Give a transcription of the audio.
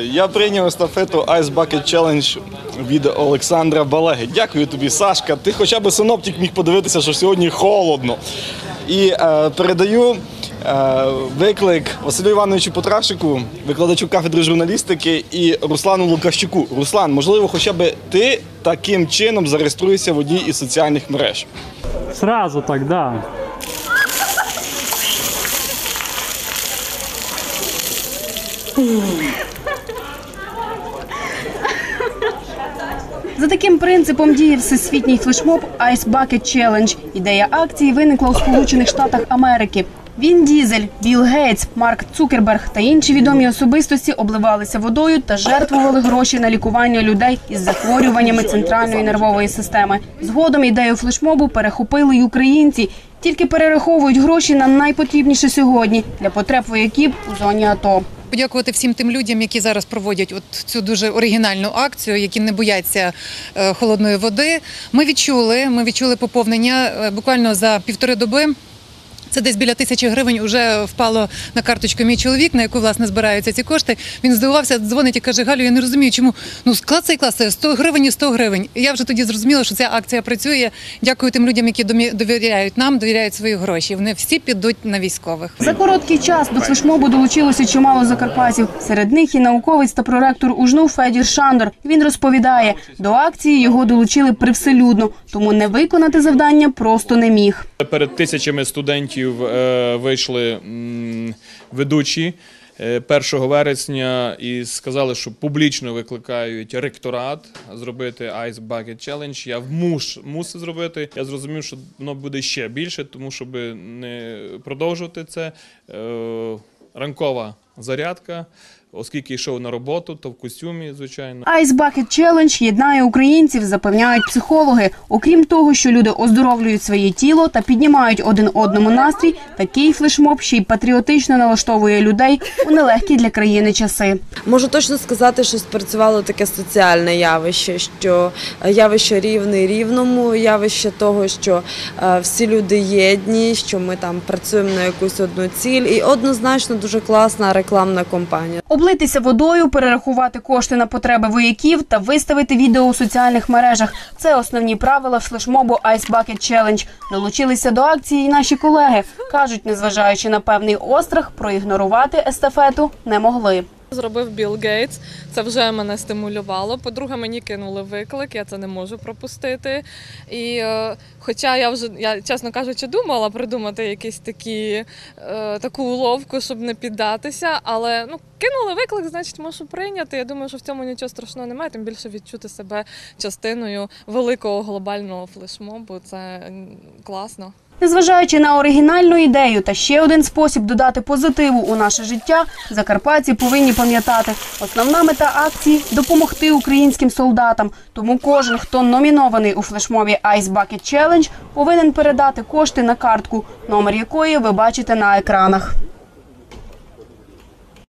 Я прийняв естафету Ice Bucket Challenge від Олександра Балеги. Дякую тобі, Сашка. Ти хоча б синоптик міг подивитися, що сьогодні холодно. І е, передаю е, виклик Василю Івановичу Потрашику, викладачу кафедри журналістики, і Руслану Лукащуку. Руслан, можливо, хоча б ти таким чином зареєструєшся в одній із соціальних мереж. Сразу так, да. За таким принципом діє всесвітній флешмоб Ice Bucket Challenge. Ідея акції виникла у Сполучених Штатах Америки. Він Дізель, Білл Гейтс, Марк Цукерберг та інші відомі особистості обливалися водою та жертвували гроші на лікування людей із захворюваннями центральної нервової системи. Згодом ідею флешмобу перехопили й українці. Тільки перераховують гроші на найпотрібніше сьогодні для потреб вояків у зоні АТО. Подякувати всім тим людям, які зараз проводять от цю дуже оригінальну акцію, які не бояться е, холодної води. Ми відчули, ми відчули поповнення е, буквально за півтори доби. Це десь біля тисячі гривень вже впало на карточку мій чоловік, на яку власне збираються ці кошти. Він здивувався, дзвонить і каже: Галю, я не розумію, чому ну клас цей клас, це 100 гривень і 100 гривень. І я вже тоді зрозуміла, що ця акція працює. Дякую тим людям, які домі- довіряють нам, довіряють свої гроші. Вони всі підуть на військових. За короткий час до флешмобу долучилося чимало закарпатів. Серед них і науковець та проректор УЖНУ Федір Шандор. Він розповідає, до акції його долучили привселюдно, тому не виконати завдання просто не міг. Перед тисячами студентів е, вийшли ведучі е, 1 вересня і сказали, що публічно викликають ректорат зробити Ice Bucket Challenge. Я мусив зробити. Я зрозумів, що воно буде ще більше, тому щоб не продовжувати це. Е, ранкова зарядка, оскільки йшов на роботу, то в костюмі, звичайно. Ice Bucket Challenge єднає українців, запевняють психологи. Окрім того, що люди оздоровлюють своє тіло та піднімають один одному настрій, такий флешмоб ще й патріотично налаштовує людей у нелегкі для країни часи. Можу точно сказати, що спрацювало таке соціальне явище, що е, явище рівний рівному, явище того, що е, всі люди єдні, що ми там працюємо на якусь одну ціль, і однозначно дуже класна рекламна кампанія. Облитися водою, перерахувати кошти на потреби вояків та виставити відео у соціальних мережах. Це основні правила флешмобу Ice Bucket Challenge. Долучилися до акції і наші колеги. Кажуть, незважаючи на певний острах, проігнорувати естафету не могли. Зробив Білл Гейтс. Це вже мене стимулювало. По-друге, мені кинули виклик, я це не можу пропустити. І е, хоча я вже, я, чесно кажучи, думала придумати якісь такі, е, таку уловку, щоб не піддатися, але ну, кинули виклик, значить, можу прийняти. Я думаю, що в цьому нічого страшного немає, тим більше відчути себе частиною великого глобального флешмобу. Це класно. Незважаючи на оригінальну ідею та ще один спосіб додати позитиву у наше життя, закарпатці повинні пам'ятати, основна мета акції допомогти українським солдатам. Тому кожен, хто номінований у флешмобі Ice Bucket Challenge, повинен передати кошти на картку, номер якої ви бачите на екранах.